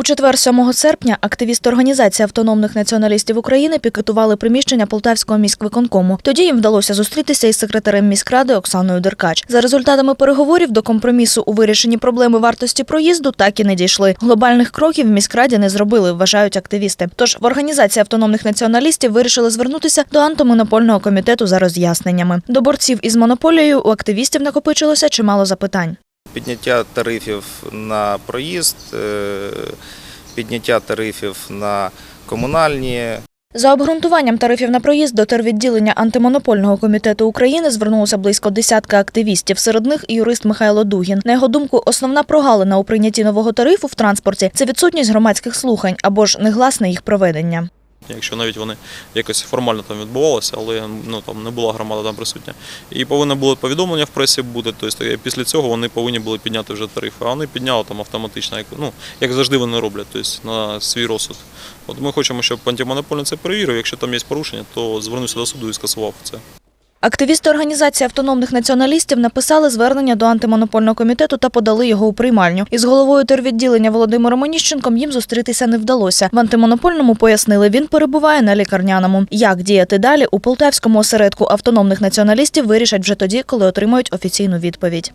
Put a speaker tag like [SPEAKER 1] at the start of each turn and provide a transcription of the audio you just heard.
[SPEAKER 1] У четвер 7 серпня активісти Організації автономних націоналістів України пікетували приміщення Полтавського міськвиконкому. Тоді їм вдалося зустрітися із секретарем міськради Оксаною Деркач. За результатами переговорів до компромісу у вирішенні проблеми вартості проїзду так і не дійшли. Глобальних кроків в міськраді не зробили, вважають активісти. Тож в організації автономних націоналістів вирішили звернутися до антимонопольного комітету за роз'ясненнями. До борців із монополією у активістів накопичилося чимало запитань.
[SPEAKER 2] Підняття тарифів на проїзд, е, підняття тарифів на комунальні.
[SPEAKER 1] За обґрунтуванням тарифів на проїзд до тервідділення антимонопольного комітету України звернулося близько десятка активістів. Серед них юрист Михайло Дугін. На його думку, основна прогалина у прийнятті нового тарифу в транспорті це відсутність громадських слухань або ж негласне їх проведення.
[SPEAKER 3] Якщо навіть вони якось формально там відбувалися, але ну там не була громада там присутня. І повинно було повідомлення в пресі бути. Тобто після цього вони повинні були підняти вже тарифи. А вони підняли там автоматично, як ну як завжди вони роблять, тобто на свій розсуд. От ми хочемо, щоб антимонопольний це перевірив. Якщо там є порушення, то звернувся до суду і скасував це.
[SPEAKER 1] Активісти організації автономних націоналістів написали звернення до антимонопольного комітету та подали його у приймальню. Із головою тервідділення Володимиром Оніщенком їм зустрітися не вдалося. В антимонопольному пояснили, він перебуває на лікарняному. Як діяти далі у полтавському осередку автономних націоналістів вирішать вже тоді, коли отримають офіційну відповідь.